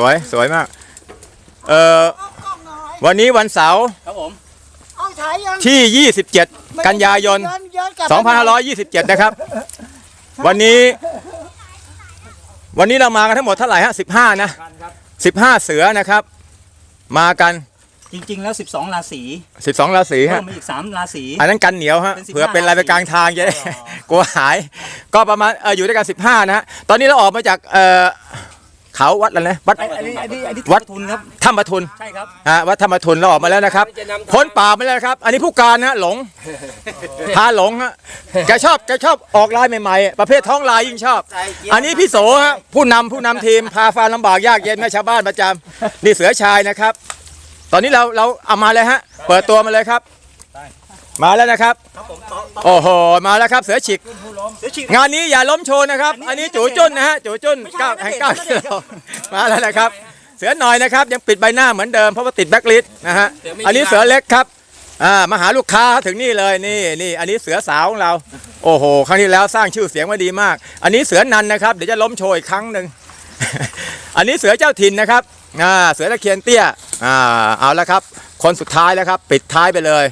สวย สวยมาก เอ่อวันนี้วันเสาร์ครับผมเอาฉายยังที่ 27 กันยายน ย้ย้อนกลับไปหน่อย2527 นะครับ วันนี้ วันนี้เรามากันทั้งหมดเท่าไหร่ฮะ15 นะ กันครับ 15 เสือนะครับ มากัน จริง ๆ แล้ว 12 ราศี12 ราศีเพิ่ฮะ มมาอีก 3 ราศี อันนั้นกันเหนียวฮะเป็น15เผื่อเป็นอะไรไปกลางทางจะได้ อ๋อ กลัวหาย ก็ประมาณเอออยู่ด้วยกัน 15 นะฮะ ตอนนี้เราออกมาจากเอ่อ เขาวัดอะไรนะวัดไอ้อันนี้อันนี้อันนี้วัดทุนครับถ้ำปทุนใช่ครับฮะวัดธรรมทุนเราออกมาแล้วนะครับพ้นป่ามาแล้วนะครับ อันนี้ผู้การนะหลงพาหลงฮะแกชอบแกชอบออกลายใหม่ๆ ประเภทท้องลายยิ่งชอบ อันนี้พี่โสฮะผู้นำผู้นำทีมพาฟาร์มลำบากยากเย็นแม่ชาวบ้านประจำนี่เสือชายนะครับ ตอนนี้เราเราเอามาเลยฮะ เปิดตัวมาเลยครับ มาแล้วนะครับโอ้โหมาแล้วครับเสือฉิกเดี๋ยวฉีด งานนี้อย่าล้มโชว์นะครับ อันนี้จูจุ้นนะฮะจูจุ้นเก้าแห่งเก้ากิโลมาแล้วนะครับ เสือหน่อยนะครับยังปิดใบหน้าเหมือนเดิมเพราะว่าติดแบ็คลิสต์นะฮะอันนี้เสือเล็กครับอ่ามาหาลูกค้าถึงนี่เลยนี่นี่อันนี้เสือสาวของเรา โอ้โหครั้งที่แล้วสร้างชื่อเสียงมาดีมาก อันนี้เสือนันนะครับเดี๋ยวจะล้มโชว์อีกครั้งหนึ่งอันนี้เสือเจ้าถิ่นนะครับอ่าเสือตะเคียนเตี้ยอ่าเอาละครับ คนสุดท้ายแล้วครับ ปิดท้ายไปเลย